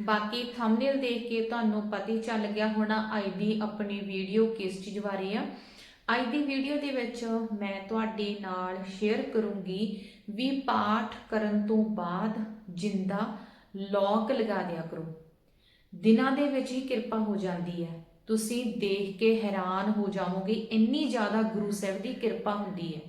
ਬਾਕੀ ਥੰਬਨੇਲ ਦੇਖ ਕੇ ਤੁਹਾਨੂੰ ਪਤਾ ਹੀ ਚੱਲ ਗਿਆ ਹੋਣਾ ਅੱਜ ਦੀ ਆਪਣੀ ਵੀਡੀਓ ਕਿਸ ਚੀਜ਼ ਬਾਰੇ ਆ। ਅੱਜ ਦੀ ਵੀਡੀਓ ਦੇ ਵਿੱਚ ਮੈਂ ਤੁਹਾਡੇ ਨਾਲ ਸ਼ੇਅਰ ਕਰੂੰਗੀ ਵੀ ਪਾਠ ਕਰਨ ਤੋਂ ਬਾਅਦ ਜਿੰਦਾ ਲੌਕ ਲਗਾ ਦਿਆ ਕਰੋ। ਦਿਨਾਂ ਦੇ ਵਿੱਚ ਹੀ ਕਿਰਪਾ ਹੋ ਜਾਂਦੀ ਹੈ। ਤੁਸੀਂ ਦੇਖ ਕੇ ਹੈਰਾਨ ਹੋ ਜਾਵੋਗੇ, ਇੰਨੀ ਜ਼ਿਆਦਾ ਗੁਰੂ ਸਾਹਿਬ ਦੀ ਕਿਰਪਾ ਹੁੰਦੀ ਹੈ।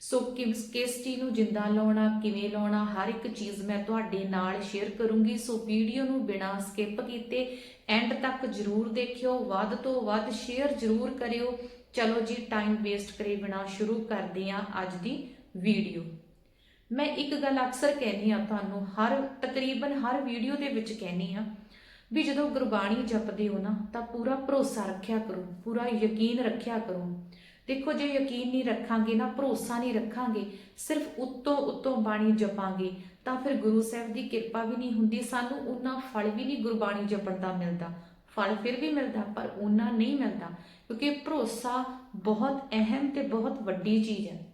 ਸੋ ਕਿਸ ਕਿਸ ਚੀਜ਼ ਨੂੰ ਜਿੰਦਾ ਲਾਉਣਾ, ਕਿਵੇਂ ਲਾਉਣਾ, ਹਰ ਇੱਕ ਚੀਜ਼ ਮੈਂ ਤੁਹਾਡੇ ਨਾਲ ਸ਼ੇਅਰ ਕਰੂੰਗੀ। ਸੋ ਵੀਡੀਓ ਨੂੰ ਬਿਨਾਂ ਸਕਿਪ ਕੀਤੇ ਐਂਡ ਤੱਕ ਜਰੂਰ ਦੇਖਿਓ, ਵੱਧ ਤੋਂ ਵੱਧ ਸ਼ੇਅਰ ਜਰੂਰ ਕਰਿਓ। ਚਲੋ ਜੀ ਟਾਈਮ ਵੇਸਟ ਕਰੇ ਬਿਨਾਂ ਸ਼ੁਰੂ ਕਰਦੇ ਹਾਂ ਅੱਜ ਦੀ ਵੀਡੀਓ ਮੈਂ ਇੱਕ ਗੱਲ ਅਕਸਰ ਕਹਿੰਦੀ ਆ ਤੁਹਾਨੂੰ, ਹਰ, ਤਕਰੀਬਨ ਹਰ ਵੀਡੀਓ ਦੇ ਵਿੱਚ ਕਹਿੰਦੀ ਆ ਵੀ ਜਦੋਂ ਗੁਰਬਾਣੀ ਜਪਦੇ ਹੋ ਨਾ, ਤਾਂ ਪੂਰਾ ਭਰੋਸਾ ਰੱਖਿਆ ਕਰੋ, ਪੂਰਾ ਯਕੀਨ ਰੱਖਿਆ ਕਰੋ। ਦੇਖੋ, ਜੇ ਯਕੀਨ ਨਹੀਂ ਰੱਖਾਂਗੇ ਨਾ, ਭਰੋਸਾ ਨਹੀਂ ਰੱਖਾਂਗੇ, ਸਿਰਫ ਉੱਤੋਂ ਉੱਤੋਂ ਬਾਣੀ ਜਪਾਂਗੇ, ਤਾਂ ਫਿਰ ਗੁਰੂ ਸਾਹਿਬ ਦੀ ਕਿਰਪਾ ਵੀ ਨਹੀਂ ਹੁੰਦੀ, ਸਾਨੂੰ ਉਹਨਾਂ ਫਲ ਵੀ ਨਹੀਂ ਗੁਰਬਾਣੀ ਜਪਣ ਦਾ ਮਿਲਦਾ। ਫਲ ਫਿਰ ਵੀ ਮਿਲਦਾ, ਪਰ ਉਹਨਾਂ ਨਹੀਂ ਮਿਲਦਾ, ਕਿਉਂਕਿ ਭਰੋਸਾ ਬਹੁਤ ਅਹਿਮ ਤੇ ਬਹੁਤ ਵੱਡੀ ਚੀਜ਼ ਹੈ।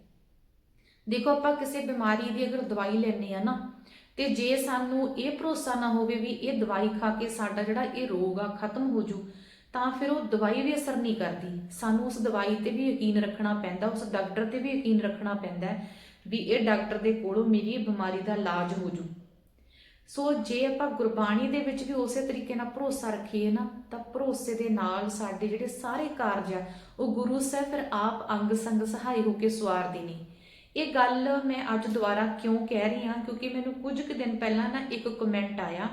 ਦੇਖੋ, ਆਪਾਂ ਕਿਸੇ ਬਿਮਾਰੀ ਦੀ ਅਗਰ ਦਵਾਈ ਲੈਣੇ ਆ ਨਾ, ਤੇ ਜੇ ਸਾਨੂੰ ਇਹ ਭਰੋਸਾ ਨਾ ਹੋਵੇ ਵੀ ਇਹ ਦਵਾਈ ਖਾ ਕੇ ਸਾਡਾ ਜਿਹੜਾ ਇਹ ਰੋਗ ਆ, ਖਤਮ ਹੋ ਜੂ ਤਾਂ ਫਿਰ ਉਹ ਦਵਾਈ ਵੀ ਅਸਰ ਨਹੀਂ ਕਰਦੀ। ਸਾਨੂੰ ਉਸ ਦਵਾਈ ਤੇ ਵੀ ਯਕੀਨ ਰੱਖਣਾ ਪੈਂਦਾ, ਉਸ ਡਾਕਟਰ ਤੇ ਵੀ ਯਕੀਨ ਰੱਖਣਾ ਪੈਂਦਾ ਵੀ ਇਹ ਡਾਕਟਰ ਦੇ ਕੋਲੋਂ ਮੇਰੀ ਬਿਮਾਰੀ ਦਾ ਇਲਾਜ ਹੋ ਜੂ। ਸੋ ਜੇ ਆਪਾਂ ਗੁਰਬਾਣੀ ਦੇ ਵਿੱਚ ਵੀ ਉਸੇ ਤਰੀਕੇ ਨਾਲ ਭਰੋਸਾ ਰੱਖੀਏ ਨਾ, ਤਾਂ ਭਰੋਸੇ ਦੇ ਨਾਲ ਸਾਡੇ ਜਿਹੜੇ ਸਾਰੇ ਕਾਰਜ ਆ, ਉਹ ਗੁਰੂ ਸਾਹਿਬ ਫਿਰ ਆਪ ਅੰਗ ਸੰਗ ਸਹਾਈ ਹੋ ਕੇ ਸਵਾਰਦੇ ਨੇ। ਇਹ ਗੱਲ ਮੈਂ ਅੱਜ ਦੁਬਾਰਾ ਕਿਉਂ ਕਹਿ ਰਹੀ ਹਾਂ? ਕਿਉਂਕਿ ਮੈਨੂੰ ਕੁਝ ਕੁ ਦਿਨ ਪਹਿਲਾਂ ਨਾ ਇੱਕ ਕਮੈਂਟ ਆਇਆ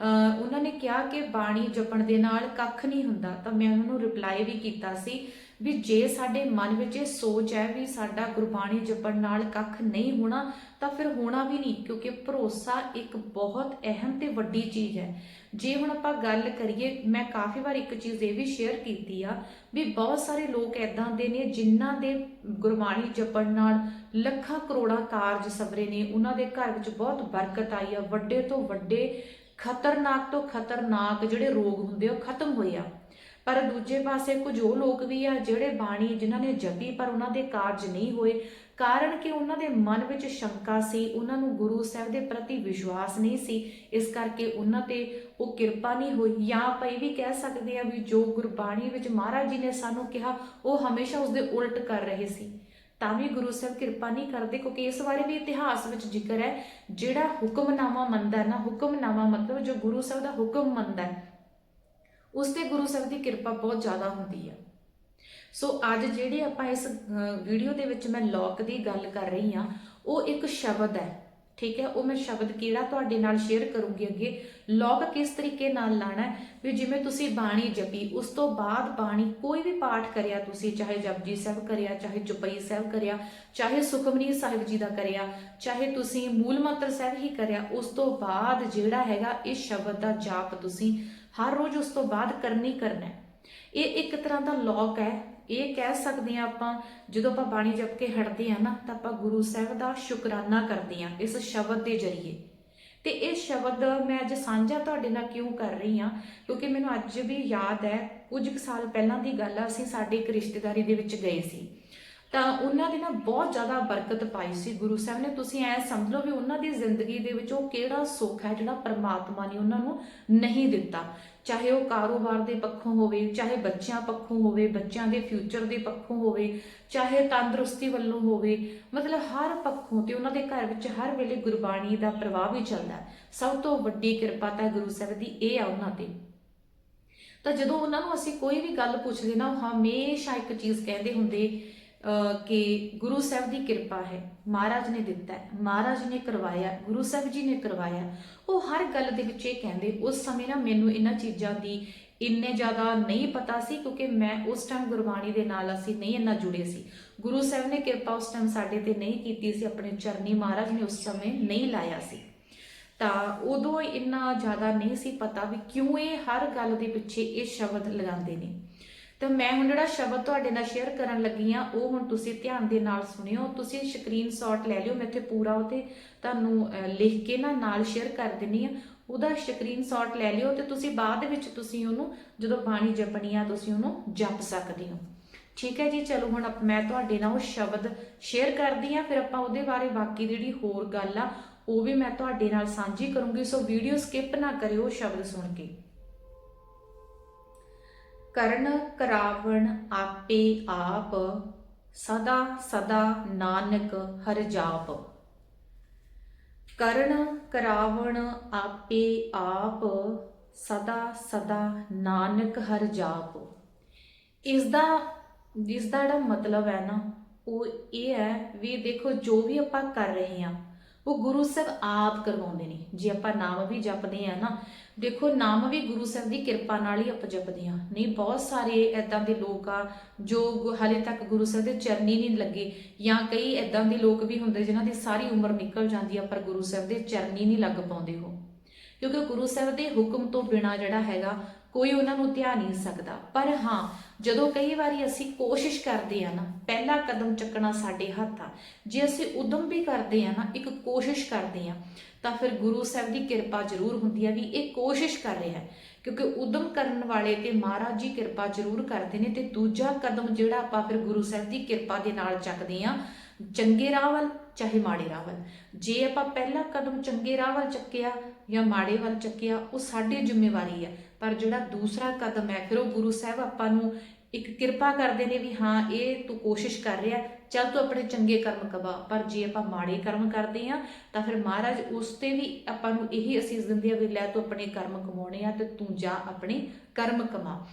ਉਹਨਾਂ ਨੇ ਕਿਹਾ ਕਿ ਬਾਣੀ ਜਪਣ ਦੇ ਨਾਲ ਕੱਖ ਨਹੀਂ ਹੁੰਦਾ, ਤਾਂ ਮੈਂ ਉਹਨਾਂ ਨੂੰ ਰਿਪਲਾਈ ਵੀ ਕੀਤਾ ਸੀ ਵੀ ਜੇ ਸਾਡੇ ਮਨ ਵਿੱਚ ਇਹ ਸੋਚ ਹੈ ਵੀ ਸਾਡਾ ਗੁਰਬਾਣੀ ਜਪਣ ਨਾਲ ਕੱਖ ਨਹੀਂ ਹੋਣਾ, ਤਾਂ ਫਿਰ ਹੋਣਾ ਵੀ ਨਹੀਂ, ਕਿਉਂਕਿ ਭਰੋਸਾ ਇੱਕ ਬਹੁਤ ਅਹਿਮ ਤੇ ਵੱਡੀ ਚੀਜ਼ ਹੈ। ਜੇ ਹੁਣ ਆਪਾਂ ਗੱਲ ਕਰੀਏ, ਮੈਂ ਕਾਫੀ ਵਾਰ ਇੱਕ ਚੀਜ਼ ਇਹ ਵੀ ਸ਼ੇਅਰ ਕੀਤੀ ਆ ਵੀ ਬਹੁਤ ਸਾਰੇ ਲੋਕ ਐਦਾਂ ਦੇ ਨੇ ਜਿਨ੍ਹਾਂ ਦੇ ਗੁਰਬਾਣੀ ਜਪਣ ਨਾਲ ਲੱਖਾਂ ਕਰੋੜਾਂ ਕਾਰਜ ਸਵਰੇ ਨੇ, ਉਹਨਾਂ ਦੇ ਘਰ ਵਿੱਚ ਬਹੁਤ ਬਰਕਤ ਆਈ ਆ, ਵੱਡੇ ਤੋਂ ਵੱਡੇ ਖਤਰਨਾਕ ਤੋਂ ਖਤਰਨਾਕ ਜਿਹੜੇ ਰੋਗ ਹੁੰਦੇ ਉਹ ਖਤਮ ਹੋਏ ਆ। ਪਰ ਦੂਜੇ ਪਾਸੇ ਕੁਝ ਉਹ ਲੋਕ ਵੀ ਆ, ਜਿਹੜੇ ਬਾਣੀ ਜਿਨ੍ਹਾਂ ਨੇ ਜਪੀ ਪਰ ਉਹਨਾਂ ਦੇ ਕਾਰਜ ਨਹੀਂ ਹੋਏ, ਕਾਰਨ ਕਿ ਉਹਨਾਂ ਦੇ ਮਨ ਵਿੱਚ ਸ਼ੰਕਾ ਸੀ, ਉਹਨਾਂ ਨੂੰ ਗੁਰੂ ਸਾਹਿਬ ਦੇ ਪ੍ਰਤੀ ਵਿਸ਼ਵਾਸ ਨਹੀਂ ਸੀ, ਇਸ ਕਰਕੇ ਉਹਨਾਂ ਤੇ ਉਹ ਕਿਰਪਾ ਨਹੀਂ ਹੋਈ। ਜਾਂ ਆਪਾਂ ਇਹ ਵੀ ਕਹਿ ਸਕਦੇ ਆ ਵੀ ਜੋ ਗੁਰਬਾਣੀ ਵਿੱਚ ਮਹਾਰਾਜ ਜੀ ਨੇ ਸਾਨੂੰ ਕਿਹਾ, ਉਹ ਹਮੇਸ਼ਾ ਉਸ ਦੇ ਉਲਟ ਕਰ ਰਹੇ ਸੀ। ਤਾਂ ਵੀ ਗੁਰੂ ਸਾਹਿਬ ਕਿਰਪਾ ਨਹੀਂ ਕਰਦੇ, ਕਿਉਂਕਿ ਇਸ ਬਾਰੇ ਵੀ ਇਤਿਹਾਸ ਵਿੱਚ ਜ਼ਿਕਰ ਹੈ, ਜਿਹੜਾ ਹੁਕਮਨਾਮਾ ਮੰਨਦਾ ਨਾ, ਹੁਕਮਨਾਮਾ ਮਤਲਬ ਜੋ ਗੁਰੂ ਸਾਹਿਬ ਦਾ ਹੁਕਮ ਮੰਨਦਾ ਉਸ ਤੇ ਗੁਰੂ ਸਾਹਿਬ ਦੀ ਕਿਰਪਾ ਬਹੁਤ ਜ਼ਿਆਦਾ ਹੁੰਦੀ ਹੈ ਸੋ ਅੱਜ ਜਿਹੜੇ ਆਪਾਂ ਇਸ ਵੀਡੀਓ ਦੇ ਵਿੱਚ ਮੈਂ ਲੋਕ ਦੀ ਗੱਲ ਕਰ ਰਹੀ ਹਾਂ, ਉਹ ਇੱਕ ਸ਼ਬਦ ਹੈ। ਠੀਕ ਹੈ, ਉਹ ਮੈਂ ਸ਼ਬਦ ਕਿਹੜਾ ਤੁਹਾਡੇ ਨਾਲ ਸ਼ੇਅਰ ਕਰੂੰਗੀ ਅੱਗੇ। ਲੋਕ ਕਿਸ ਤਰੀਕੇ ਨਾਲ ਲਾਣਾ ਹੈ? ਵੀ ਜਿਵੇਂ ਤੁਸੀਂ ਬਾਣੀ ਜਪੀ, ਉਸ ਤੋਂ ਬਾਅਦ ਬਾਣੀ ਕੋਈ ਵੀ ਪਾਠ ਕਰਿਆ ਤੁਸੀਂ, ਚਾਹੇ ਜਪਜੀ ਸਾਹਿਬ ਕਰਿਆ, ਚਾਹੇ ਚੁਪਈ ਸਾਹਿਬ ਕਰਿਆ, ਚਾਹੇ ਸੁਖਮਨੀ ਸਾਹਿਬ ਜੀ ਦਾ ਕਰਿਆ, ਚਾਹੇ ਤੁਸੀਂ ਮੂਲ ਮੰਤਰ ਸਾਹਿਬ ਹੀ ਕਰਿਆ, ਉਸ ਤੋਂ ਬਾਅਦ ਜਿਹੜਾ ਹੈਗਾ ਇਸ ਸ਼ਬਦ ਦਾ ਜਾਪ ਤੁਸੀਂ ਹਰ ਰੋਜ਼ ਉਸ ਤੋਂ ਬਾਅਦ ਕਰਨੀ ਕਰਨਾ ਇਹ ਇੱਕ ਤਰ੍ਹਾਂ ਦਾ ਲੋਕ ਹੈ ਇਹ ਕਹਿ ਸਕਦੇ ਆ ਆਪਾਂ, ਜਦੋਂ ਆਪਾਂ ਬਾਣੀ ਜਪ ਕੇ ਹਟਦੇ ਆ ਨਾ, ਤਾਂ ਆਪਾਂ ਗੁਰੂ ਸਾਹਿਬ ਦਾ ਸ਼ੁਕਰਾਨਾ ਕਰਦੇ ਆ ਇਸ ਸ਼ਬਦ ਦੇ ਜ਼ਰੀਏ। ਤੇ ਇਹ ਸ਼ਬਦ ਮੈਂ ਅੱਜ ਸਾਂਝਾ ਤੁਹਾਡੇ ਨਾਲ ਕਿਉਂ ਕਰ ਰਹੀ ਆ ਕਿਉਂਕਿ ਮੈਨੂੰ ਅੱਜ ਵੀ ਯਾਦ ਹੈ, ਕੁਝ ਕੁ ਸਾਲ ਪਹਿਲਾਂ ਦੀ ਗੱਲ ਆ, ਅਸੀਂ ਸਾਡੇ ਇੱਕ ਰਿਸ਼ਤੇਦਾਰੀ ਦੇ ਵਿੱਚ ਗਏ ਸੀ। ਤਾਂ ਉਹਨਾਂ ਦੇ ਨਾਲ ਬਹੁਤ ਜ਼ਿਆਦਾ ਬਰਕਤ ਪਾਈ ਸੀ ਗੁਰੂ ਸਾਹਿਬ ਨੇ। ਤੁਸੀਂ ਐ ਸਮਝ ਲਓ ਵੀ ਉਹਨਾਂ ਦੀ ਜ਼ਿੰਦਗੀ ਦੇ ਵਿੱਚ ਉਹ ਕਿਹੜਾ ਸੁੱਖ ਹੈ ਜਿਹੜਾ ਪਰਮਾਤਮਾ ਨੇ ਉਹਨਾਂ ਨੂੰ ਨਹੀਂ ਦਿੱਤਾ। ਚਾਹੇ ਉਹ ਕਾਰੋਬਾਰ ਦੇ ਪੱਖੋਂ ਹੋਵੇ, ਚਾਹੇ ਬੱਚਿਆਂ ਪੱਖੋਂ ਹੋਵੇ, ਬੱਚਿਆਂ ਦੇ ਫਿਊਚਰ ਦੇ ਪੱਖੋਂ ਹੋਵੇ, ਚਾਹੇ ਤੰਦਰੁਸਤੀ ਵੱਲੋਂ ਹੋਵੇ, ਮਤਲਬ ਹਰ ਪੱਖੋਂ ਤੇ ਉਹਨਾਂ ਦੇ ਘਰ ਵਿੱਚ ਹਰ ਵੇਲੇ ਗੁਰਬਾਣੀ ਦਾ ਪ੍ਰਵਾਹ ਵੀ ਚੱਲਦਾ ਸਭ ਤੋਂ ਵੱਡੀ ਕਿਰਪਾ ਤਾਂ ਗੁਰੂ ਸਾਹਿਬ ਦੀ ਇਹ ਆ ਉਹਨਾਂ ਤੇ। ਤਾਂ ਜਦੋਂ ਉਹਨਾਂ ਨੂੰ ਅਸੀਂ ਕੋਈ ਵੀ ਗੱਲ ਪੁੱਛਦੇ ਨਾ, ਉਹ ਹਮੇਸ਼ਾ ਇੱਕ ਚੀਜ਼ ਕਹਿੰਦੇ ਹੁੰਦੇ ਕਿ ਗੁਰੂ ਸਾਹਿਬ ਦੀ ਕਿਰਪਾ ਹੈ। ਮਹਾਰਾਜ ਨੇ ਦਿੱਤਾ ਹੈ। ਮਹਾਰਾਜ ਨੇ ਕਰਵਾਇਆ, ਗੁਰੂ ਸਾਹਿਬ ਜੀ ਨੇ ਕਰਵਾਇਆ। ਉਹ ਹਰ ਗੱਲ ਦੇ ਵਿੱਚ ਇਹ ਕਹਿੰਦੇ, ਉਸ ਸਮੇਂ ਨਾ ਮੈਨੂੰ ਇਹਨਾਂ ਚੀਜ਼ਾਂ ਦੀ ਇੰਨੇ ਜ਼ਿਆਦਾ ਨਹੀਂ ਪਤਾ ਸੀ, ਕਿਉਂਕਿ ਮੈਂ ਉਸ ਟਾਈਮ ਗੁਰਬਾਣੀ ਦੇ ਨਾਲ ਅਸੀਂ ਨਹੀਂ ਇੰਨਾ ਜੁੜੇ ਸੀ। ਗੁਰੂ ਸਾਹਿਬ ਨੇ ਕਿਰਪਾ ਉਸ ਟਾਈਮ ਸਾਡੇ ਤੇ ਨਹੀਂ ਕੀਤੀ ਸੀ, ਆਪਣੇ ਚਰਨੀ ਮਹਾਰਾਜ ਨੇ ਉਸ ਸਮੇਂ ਨਹੀਂ ਲਾਇਆ ਸੀ। ਤਾਂ ਉਦੋਂ ਇੰਨਾ ਜ਼ਿਆਦਾ ਨਹੀਂ ਸੀ ਪਤਾ ਵੀ ਕਿਉਂ ਇਹ ਹਰ ਗੱਲ ਦੇ ਪਿੱਛੇ ਇਹ ਸ਼ਬਦ ਲਗਾਉਂਦੇ ਨੇ। ਤਾਂ ਮੈਂ ਹੁਣ ਜਿਹੜਾ ਸ਼ਬਦ ਤੁਹਾਡੇ ਨਾਲ ਸ਼ੇਅਰ ਕਰਨ ਲੱਗੀ ਆ ਉਹ ਹੁਣ ਤੁਸੀਂ ਧਿਆਨ ਦੇ ਨਾਲ ਸੁਣਿਓ। ਤੁਸੀਂ ਸਕਰੀਨਸ਼ਾਟ ਲੈ ਲਿਓ, ਮੈਂ ਇੱਥੇ ਪੂਰਾ ਉਹਤੇ ਤੁਹਾਨੂੰ ਲਿਖ ਕੇ ਨਾ ਨਾਲ ਸ਼ੇਅਰ ਕਰ ਦਿੰਨੀ ਆ ਉਹਦਾ ਸਕਰੀਨਸ਼ਾਟ ਲੈ ਲਿਓ ਤੇ ਤੁਸੀਂ ਬਾਅਦ ਵਿੱਚ ਤੁਸੀਂ ਉਹਨੂੰ, ਜਦੋਂ ਬਾਣੀ ਜਪਣੀ ਆ, ਤੁਸੀਂ ਉਹਨੂੰ ਜਪ ਸਕਦੇ ਹੋ। ਠੀਕ ਹੈ ਜੀ, ਚਲੋ ਹੁਣ ਮੈਂ ਤੁਹਾਡੇ ਨਾਲ ਉਹ ਸ਼ਬਦ ਸ਼ੇਅਰ ਕਰਦੀ ਆ ਫਿਰ ਆਪਾਂ ਉਹਦੇ ਬਾਰੇ ਬਾਕੀ ਜਿਹੜੀ ਹੋਰ ਗੱਲ ਆ, ਉਹ ਵੀ ਮੈਂ ਤੁਹਾਡੇ ਨਾਲ ਸਾਂਝੀ ਕਰੂੰਗੀ। ਸੋ ਵੀਡੀਓ ਸਕਿਪ ਨਾ ਕਰਿਓ ਸ਼ਬਦ ਸੁਣ ਕੇ। ਕਰਨ ਕਰਾਵਣ ਆਪੇ ਆਪ, ਸਦਾ ਸਦਾ ਨਾਨਕ ਹਰ ਜਾਪ। ਕਰਨ ਕਰਾਵਣ ਆਪੇ ਆਪ, ਸਦਾ ਸਦਾ ਨਾਨਕ ਹਰ ਜਾਪ। ਇਸ ਦਾ ਇਸ ਦਾ ਜਿਹੜਾ ਮਤਲਬ ਹੈ ਨਾ, ਉਹ ਇਹ ਹੈ ਵੀ ਦੇਖੋ ਜੋ ਵੀ ਆਪਾਂ ਕਰ ਰਹੇ ਹਾਂ ਉਹ ਗੁਰੂ ਸਾਹਿਬ ਆਪ ਕਰਵਾਉਂਦੇ ਨੇ। ਜੇ ਆਪਾਂ ਨਾਮ ਵੀ ਜਪਦੇ ਆ ਨਾ, ਦੇਖੋ ਨਾਮ ਵੀ ਗੁਰੂ ਸਾਹਿਬ ਦੀ ਕਿਰਪਾ ਨਾਲ ਹੀ ਆਪਾਂ ਜਪਦੇ ਆ। ਨਹੀਂ, ਬਹੁਤ ਸਾਰੇ ਐਦਾਂ ਦੇ ਲੋਕ ਆ, ਜੋ ਗੁ- ਹਾਲੇ ਤੱਕ ਗੁਰੂ ਸਾਹਿਬ ਦੇ ਚਰਨੀ ਨਹੀਂ ਲੱਗੇ, ਜਾਂ ਕਈ ਐਦਾਂ ਦੇ ਲੋਕ ਵੀ ਹੁੰਦੇ ਜਿਨ੍ਹਾਂ ਦੀ ਸਾਰੀ ਉਮਰ ਨਿਕਲ ਜਾਂਦੀ ਆ, ਪਰ ਗੁਰੂ ਸਾਹਿਬ ਦੇ ਚਰਨੀ ਨਹੀਂ ਲੱਗ ਪਾਉਂਦੇ ਉਹ। ਕਿਉਂਕਿ ਗੁਰੂ ਸਾਹਿਬ ਦੇ ਹੁਕਮ ਤੋਂ ਬਿਨਾ ਜਿਹੜਾ ਹੈਗਾ ਕੋਈ ਉਹਨਾਂ ਨੂੰ ਧਿਆਨ ਨਹੀਂ ਸਕਦਾ। ਪਰ ਹਾਂ, ਜਦੋਂ ਕਈ ਵਾਰੀ ਅਸੀਂ ਕੋਸ਼ਿਸ਼ ਕਰਦੇ ਆ ਨਾ, ਪਹਿਲਾ ਕਦਮ ਚੱਕਣਾ ਸਾਡੇ ਹੱਥ ਆ। ਜੇ ਅਸੀਂ ਉਦਮ ਵੀ ਕਰਦੇ ਆ ਨਾ, ਇੱਕ ਕੋਸ਼ਿਸ਼ ਕਰਦੇ ਆ ਤਾਂ ਫਿਰ ਗੁਰੂ ਸਾਹਿਬ ਦੀ ਕਿਰਪਾ ਜ਼ਰੂਰ ਹੁੰਦੀ ਆ ਵੀ ਇਹ ਕੋਸ਼ਿਸ਼ ਕਰ ਰਿਹਾ ਹੈ। ਕਿਉਂਕਿ ਉਦਮ ਕਰਨ ਵਾਲੇ ਤੇ ਮਹਾਰਾਜ ਜੀ ਕਿਰਪਾ ਜ਼ਰੂਰ ਕਰਦੇ ਨੇ ਤੇ ਦੂਜਾ ਕਦਮ ਜਿਹੜਾ ਆਪਾਂ ਫਿਰ ਗੁਰੂ ਸਾਹਿਬ ਦੀ ਕਿਰਪਾ ਦੇ ਨਾਲ ਚੱਕਦੇ ਆ ਚੰਗੇ ਰਾਹ ਵੱਲ, ਚਾਹੇ ਮਾੜੇ ਰਾਹ ਵੱਲ। ਜੇ ਆਪਾਂ ਪਹਿਲਾ ਕਦਮ ਚੰਗੇ ਰਾਹ ਵੱਲ ਚੱਕਿਆ ਜਾਂ ਮਾੜੇ ਵੱਲ ਚੱਕਿਆ, ਉਹ ਸਾਡੀ ਜ਼ਿੰਮੇਵਾਰੀ ਹੈ ਪਰ ਜਿਹੜਾ ਦੂਸਰਾ ਕਦਮ ਹੈ, ਫਿਰ ਉਹ ਗੁਰੂ ਸਾਹਿਬ ਆਪਾਂ ਨੂੰ ਇੱਕ ਕਿਰਪਾ ਕਰਦੇ ਨੇ ਵੀ ਹਾਂ, ਇਹ ਤੂੰ ਕੋਸ਼ਿਸ਼ ਕਰ ਰਿਹਾ, ਚੱਲ ਤੂੰ ਆਪਣੇ ਚੰਗੇ ਕਰਮ ਕਬਾ ਪਰ ਜੇ ਆਪਾਂ ਮਾੜੇ ਕਰਮ ਕਰਦੇ ਆ ਤਾਂ ਫਿਰ ਮਹਾਰਾਜ ਉਸ ਤੇ ਵੀ ਆਪਾਂ ਨੂੰ ਇਹੀ ਅਸੀਸ ਦਿੰਦੇ ਆ ਵੀ ਲੈ ਤੂੰ ਆਪਣੇ ਕਰਮ ਕਮਾਉਣੇ ਆ ਤੇ ਤੂੰ ਜਾ ਆਪਣੇ ਕਰਮ ਕਮਾ।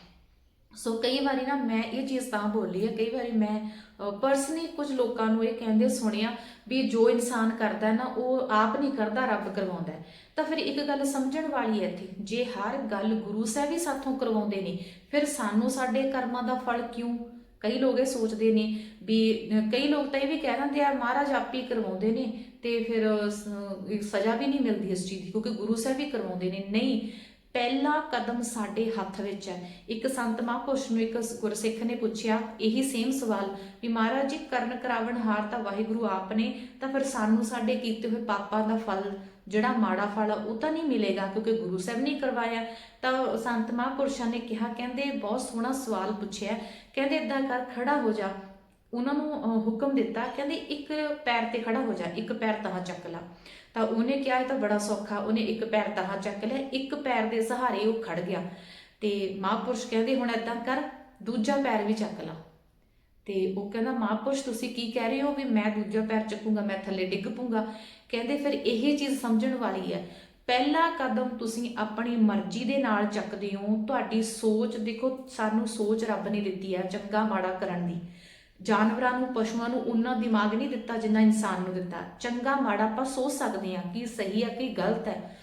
ਸੋ ਕਈ ਵਾਰੀ ਨਾ ਮੈਂ ਇਹ ਚੀਜ਼ ਤਾਂ ਬੋਲੀ ਹੈ ਕਈ ਵਾਰੀ ਮੈਂ ਪਰਸਨਲੀ ਕੁਝ ਲੋਕਾਂ ਨੂੰ ਇਹ ਕਹਿੰਦੇ ਸੁਣਿਆ ਵੀ ਜੋ ਇਨਸਾਨ ਕਰਦਾ ਨਾ, ਉਹ ਆਪ ਨਹੀਂ ਕਰਦਾ, ਰੱਬ ਕਰਵਾਉਂਦਾ ਤਾਂ ਫਿਰ ਇੱਕ ਗੱਲ ਸਮਝਣ ਵਾਲੀ ਹੈ ਇੱਥੇ, ਜੇ ਹਰ ਗੱਲ ਗੁਰੂ ਸਾਹਿਬ ਹੀ ਸਾਥੋਂ ਕਰਵਾਉਂਦੇ ਨੇ, ਫਿਰ ਸਾਨੂੰ ਸਾਡੇ ਕਰਮਾਂ ਦਾ ਫਲ ਕਿਉਂ? ਕਈ ਲੋਕ ਇਹ ਸੋਚਦੇ ਨੇ ਵੀ, ਕਈ ਲੋਕ ਤਾਂ ਇਹ ਵੀ ਕਹਿ ਦਿੰਦੇ ਆ, ਮਹਾਰਾਜ ਆਪ ਹੀ ਕਰਵਾਉਂਦੇ ਨੇ ਤੇ ਫਿਰ ਸਜ਼ਾ ਵੀ ਨਹੀਂ ਮਿਲਦੀ ਇਸ ਚੀਜ਼ ਦੀ, ਕਿਉਂਕਿ ਗੁਰੂ ਸਾਹਿਬ ਹੀ ਕਰਵਾਉਂਦੇ ਨੇ। ਨਹੀਂ ਪਹਿਲਾ ਕਦਮ ਸਾਡੇ ਹੱਥ ਵਿੱਚ ਹੈ। ਇੱਕ ਸੰਤ ਮਹਾਂਪੁਰਸ਼ ਨੂੰ ਇੱਕ ਗੁਰਸਿੱਖ ਨੇ ਪੁੱਛਿਆ ਇਹੀ ਸੇਮ ਸਵਾਲ ਵੀ ਮਹਾਰਾਜ ਜੀ ਕਰਨ ਕਰਾਵਣ ਹਾਰ ਤਾਂ ਵਾਹਿਗੁਰੂ ਆਪ ਨੇ ਤਾਂ ਫਿਰ ਸਾਨੂੰ ਸਾਡੇ ਕੀਤੇ ਹੋਏ ਪਾਪਾਂ ਦਾ ਫਲ ਜਿਹੜਾ ਮਾੜਾ ਫਲ ਆ, ਉਹ ਤਾਂ ਨਹੀਂ ਮਿਲੇਗਾ ਕਿਉਂਕਿ ਗੁਰੂ ਸਾਹਿਬ ਨੇ ਕਰਵਾਇਆ। ਤਾਂ ਸੰਤ ਮਹਾਂਪੁਰਸ਼ਾਂ ਨੇ ਕਿਹਾ ਕਹਿੰਦੇ ਬਹੁਤ ਸੋਹਣਾ ਸਵਾਲ ਪੁੱਛਿਆ। ਕਹਿੰਦੇ ਇਦਾਂ ਕਰ ਖੜਾ ਹੋ ਜਾ। ਉਹਨਾਂ ਨੂੰ ਹੁਕਮ ਦਿੱਤਾ, ਕਹਿੰਦੇ ਇੱਕ ਪੈਰ ਤੇ ਖੜਾ ਹੋ ਜਾ, ਇੱਕ ਪੈਰ ਤਾਂ ਚੱਕ ਲਾ। ਤਾਂ ਉਹਨੇ ਕਿਹਾ, ਇਹ ਤਾਂ ਬੜਾ ਸੌਖਾ, ਉਹਨੇ ਇੱਕ ਪੈਰ ਤਹਾਂ ਚੱਕ ਲਿਆ, ਇੱਕ ਪੈਰ ਦੇ ਸਹਾਰੇ ਉਹ ਖੜ ਗਿਆ। ਤੇ ਮਹਾਂਪੁਰਸ਼ ਕਹਿੰਦੇ, ਹੁਣ ਏਦਾਂ ਕਰ, ਦੂਜਾ ਪੈਰ ਵੀ ਚੱਕ ਲਾ। ਤੇ ਉਹ ਕਹਿੰਦਾ, ਮਹਾਂਪੁਰਸ਼, ਤੁਸੀਂ ਕੀ ਕਹਿ ਰਹੇ ਹੋ ਵੀ ਮੈਂ ਦੂਜਾ ਪੈਰ ਚੱਕੂੰਗਾ, ਮੈਂ ਥੱਲੇ ਡਿੱਗ ਪੂੰਗਾ ਕਹਿੰਦੇ, ਫਿਰ ਇਹ ਚੀਜ਼ ਸਮਝਣ ਵਾਲੀ ਹੈ। ਪਹਿਲਾ ਕਦਮ ਤੁਸੀਂ ਆਪਣੀ ਮਰਜ਼ੀ ਦੇ ਨਾਲ ਚੱਕਦੇ ਹੋ। ਤੁਹਾਡੀ ਸੋਚ, ਦੇਖੋ, ਸਾਨੂੰ ਸੋਚ ਰੱਬ ਨੇ ਦਿੱਤੀ ਹੈ, ਚੰਗਾ ਮਾੜਾ ਕਰਨ ਦੀ। ਜਾਨਵਰਾਂ ਨੂੰ, ਪਸ਼ੂਆਂ ਨੂੰ ਉਹਨਾਂ ਦਿਮਾਗ ਨਹੀਂ ਦਿੱਤਾ ਜਿੰਨਾ ਇਨਸਾਨ ਨੂੰ ਦਿੱਤਾ। ਚੰਗਾ ਮਾੜਾ ਆਪਾਂ ਸੋਚ ਸਕਦੇ ਹਾਂ ਕਿ ਸਹੀ ਹੈ ਕਿ ਗਲਤ ਹੈ।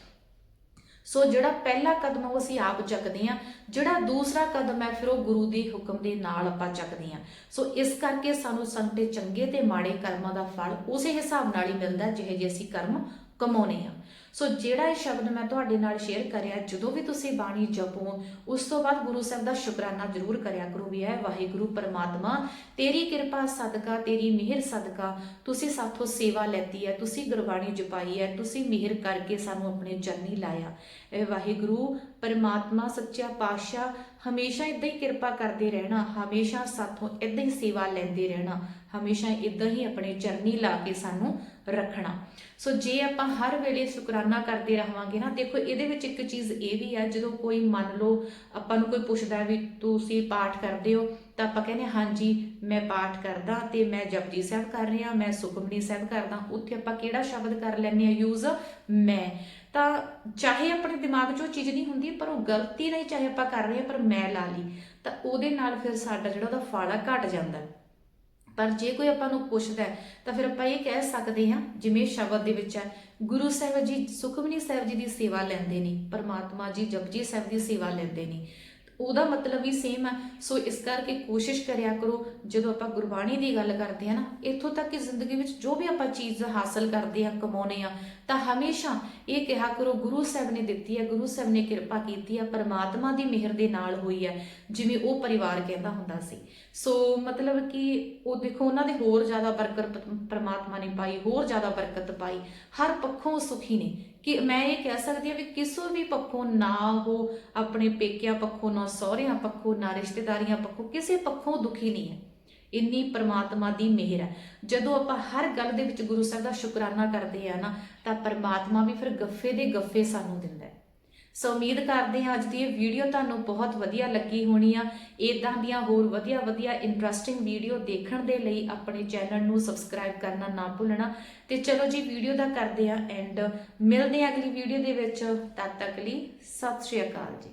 ਸੋ ਜਿਹੜਾ ਪਹਿਲਾ ਕਦਮ ਉਹ ਅਸੀਂ ਆਪ ਚੱਕਦੇ ਆ ਜਿਹੜਾ ਦੂਸਰਾ ਕਦਮ ਹੈ ਫਿਰ ਉਹ ਗੁਰੂ ਦੇ ਹੁਕਮ ਦੇ ਨਾਲ ਆਪਾਂ ਚੱਕਦੇ ਆ ਸੋ ਇਸ ਕਰਕੇ ਸਾਨੂੰ ਸੰਤੇ ਚੰਗੇ ਤੇ ਮਾੜੇ ਕਰਮਾਂ ਦਾ ਫਲ ਉਸੇ ਹਿਸਾਬ ਨਾਲ ਹੀ ਮਿਲਦਾ ਜਿਹੇ ਜਿਹੇ ਅਸੀਂ ਕਰਮ ਕਮਾਉਨੇ ਆ ਸੋ ਜਿਹੜਾ ਇਹ ਸ਼ਬਦ ਮੈਂ ਤੁਹਾਡੇ ਨਾਲ ਸ਼ੇਅਰ ਕਰਿਆ, ਜਦੋਂ ਵੀ ਤੁਸੀਂ ਬਾਣੀ ਜਪੋ, ਉਸ ਤੋਂ ਬਾਅਦ ਗੁਰੂ ਸਾਹਿਬ ਦਾ ਸ਼ੁਕਰਾਨਾ ਜ਼ਰੂਰ ਕਰਿਆ ਕਰੋ ਵੀ ਹੈ ਵਾਹਿਗੁਰੂ ਪਰਮਾਤਮਾ, ਤੇਰੀ ਕਿਰਪਾ ਸਦਕਾ, ਤੇਰੀ ਮਿਹਰ ਸਦਕਾ, ਤੁਸੀਂ ਸਾਥੋਂ ਸੇਵਾ ਲੈਤੀ ਹੈ, ਤੁਸੀਂ ਗੁਰਬਾਣੀ ਜਪਾਈ ਹੈ, ਤੁਸੀਂ ਮਿਹਰ ਕਰਕੇ ਸਾਨੂੰ ਆਪਣੇ ਚਰਨੀ ਲਾਇਆ। ਇਹ ਵਾਹਿਗੁਰੂ, ਪਰਮਾਤਮਾ ਸੱਚਾ ਪਾਤਸ਼ਾਹ ਹਮੇਸ਼ਾ ਇਦਾਂ ਹੀ ਕਿਰਪਾ ਕਰਦੇ ਰਹਿਣਾ, ਹਮੇਸ਼ਾ ਸਾਥੋਂ ਇਦਾਂ ਹੀ ਸੇਵਾ ਲੈਂਦੇ ਰਹਿਣਾ, ਹਮੇਸ਼ਾ ਇਦਾਂ ਹੀ ਆਪਣੇ ਚਰਨੀ ਲਾ ਕੇ ਸਾਨੂੰ ਰੱਖਣਾ। ਸੋ ਜੇ ਆਪਾਂ ਹਰ ਵੇਲੇ ਸ਼ੁਕਰਾਨਾ ਕਰਦੇ ਰਹਾਂਗੇ ਨਾ, ਦੇਖੋ ਇਹਦੇ ਵਿੱਚ ਇੱਕ ਚੀਜ਼ ਇਹ ਵੀ ਹੈ ਜਦੋਂ ਕੋਈ ਮੰਨ ਲਓ ਆਪਾਂ ਨੂੰ ਕੋਈ ਪੁੱਛਦਾ ਵੀ ਤੁਸੀਂ ਪਾਠ ਕਰਦੇ ਹੋ ਤਾਂ ਆਪਾਂ ਕਹਿੰਦੇ ਹਾਂਜੀ, ਮੈਂ ਪਾਠ ਕਰਦਾ ਤੇ ਮੈਂ ਜਪਜੀ ਸਾਹਿਬ ਕਰ ਰਿਹਾ, ਮੈਂ ਸੁਖਮਨੀ ਸਾਹਿਬ ਕਰਦਾ, ਉੱਥੇ ਆਪਾਂ ਕਿਹੜਾ ਸ਼ਬਦ ਕਰ ਲੈਂਦੇ ਆ ਯੂਜ਼ ਮੈਂ। ਤਾਂ ਚਾਹੇ ਆਪਣੇ ਦਿਮਾਗ 'ਚ ਉਹ ਚੀਜ਼ ਨਹੀਂ ਹੁੰਦੀ, ਪਰ ਉਹ ਗਲਤੀ ਨਹੀਂ ਚਾਹੇ ਆਪਾਂ ਕਰ ਰਹੇ ਹਾਂ, ਪਰ ਮੈਂ ਲਾ ਲਈ, ਤਾਂ ਉਹਦੇ ਨਾਲ ਫਿਰ ਸਾਡਾ ਜਿਹੜਾ ਉਹਦਾ ਫਾਲਾ ਘਟ ਜਾਂਦਾ ਪਰ ਜੇ ਕੋਈ ਆਪਾਂ ਨੂੰ ਪੁੱਛਦਾ ਤਾਂ ਫਿਰ ਆਪਾਂ ਇਹ ਕਹਿ ਸਕਦੇ ਹਾਂ, ਜਿਵੇਂ ਸ਼ਬਦ ਦੇ ਵਿੱਚ ਹੈ, ਗੁਰੂ ਸਾਹਿਬ ਜੀ, ਸੁਖਮਨੀ ਸਾਹਿਬ ਜੀ ਦੀ ਸੇਵਾ ਲੈਂਦੇ ਨੇ, ਪਰਮਾਤਮਾ ਜੀ, ਜਪਜੀ ਸਾਹਿਬ ਦੀ ਸੇਵਾ ਲੈਂਦੇ ਨੇ। ਉਹਦਾ ਮਤਲਬ ਵੀ ਸੇਮ ਹੈ ਸੋ ਇਸ ਕਰਕੇ ਕੋਸ਼ਿਸ਼ ਕਰਿਆ ਕਰੋ, ਜਦੋਂ ਆਪਾਂ ਗੁਰਬਾਣੀ ਦੀ ਗੱਲ ਕਰਦੇ ਆ ਨਾ, ਇੱਥੋਂ ਤੱਕ ਕਿ ਜ਼ਿੰਦਗੀ ਵਿੱਚ ਜੋ ਵੀ ਆਪਾਂ ਚੀਜ਼ ਹਾਸਲ ਕਰਦੇ ਆ ਕਮਾਉਨੇ ਆ ਤਾਂ ਹਮੇਸ਼ਾ ਇਹ ਕਿਹਾ ਕਰੋ, ਗੁਰੂ ਸਾਹਿਬ ਨੇ ਦਿੱਤੀ ਹੈ, ਗੁਰੂ ਸਾਹਿਬ ਨੇ ਕਿਰਪਾ ਕੀਤੀ ਹੈ, ਪਰਮਾਤਮਾ ਦੀ ਮਿਹਰ ਦੇ ਨਾਲ ਹੋਈ ਹੈ, ਜਿਵੇਂ ਉਹ ਪਰਿਵਾਰ ਕਹਿੰਦਾ ਹੁੰਦਾ ਸੀ। ਸੋ ਮਤਲਬ ਕਿ ਉਹ ਦੇਖੋ, ਉਹਨਾਂ ਦੇ ਹੋਰ ਜ਼ਿਆਦਾ ਬਰਕਤ ਪਰਮਾਤਮਾ ਨੇ ਪਾਈ, ਹੋਰ ਜ਼ਿਆਦਾ ਬਰਕਤ ਪਾਈ, ਹਰ ਪੱਖੋਂ ਸੁਖੀ ਨੇ। ਕਿ ਮੈਂ ਇਹ ਕਹਿ ਸਕਦੀ ਹਾਂ ਵੀ ਕਿਸੇ ਵੀ ਪੱਖੋਂ ਨਾ ਉਹ ਆਪਣੇ ਪੇਕਿਆਂ ਪੱਖੋਂ, ਨਾ ਸਹੁਰਿਆਂ ਪੱਖੋਂ, ਨਾ ਰਿਸ਼ਤੇਦਾਰੀਆਂ ਪੱਖੋਂ, ਕਿਸੇ ਪੱਖੋਂ ਦੁਖੀ ਨਹੀਂ ਹੈ। ਇੰਨੀ ਪਰਮਾਤਮਾ ਦੀ ਮਿਹਰ ਹੈ। ਜਦੋਂ ਆਪਾਂ ਹਰ ਗੱਲ ਦੇ ਵਿੱਚ ਗੁਰੂ ਸਾਹਿਬ ਦਾ ਸ਼ੁਕਰਾਨਾ ਕਰਦੇ ਆ ਨਾ, ਤਾਂ ਪਰਮਾਤਮਾ ਵੀ ਫਿਰ ਗੱਫੇ ਦੇ ਗੱਫੇ ਸਾਨੂੰ ਦਿੰਦਾ ਹੈ। ਸੋ ਉਮੀਦ ਕਰਦੇ ਹਾਂ ਅੱਜ ਦੀ ਇਹ ਵੀਡੀਓ ਤੁਹਾਨੂੰ ਬਹੁਤ ਵਧੀਆ ਲੱਗੀ ਹੋਣੀ ਆ। ਇਦਾਂ ਦੀਆਂ ਹੋਰ ਵਧੀਆ ਵਧੀਆ ਇੰਟਰਸਟਿੰਗ ਵੀਡੀਓ ਦੇਖਣ ਦੇ ਲਈ ਆਪਣੇ ਚੈਨਲ ਨੂੰ ਸਬਸਕ੍ਰਾਈਬ ਕਰਨਾ ਨਾ ਭੁੱਲਣਾ। ਤੇ ਚਲੋ ਜੀ ਵੀਡੀਓ ਦਾ ਕਰਦੇ ਆ ਐਂਡ ਮਿਲਦੇ ਆ ਅਗਲੀ ਵੀਡੀਓ ਦੇ ਵਿੱਚ। ਤਦ ਤੱਕ ਲਈ ਸਤਿ ਸ਼੍ਰੀ ਅਕਾਲ ਜੀ।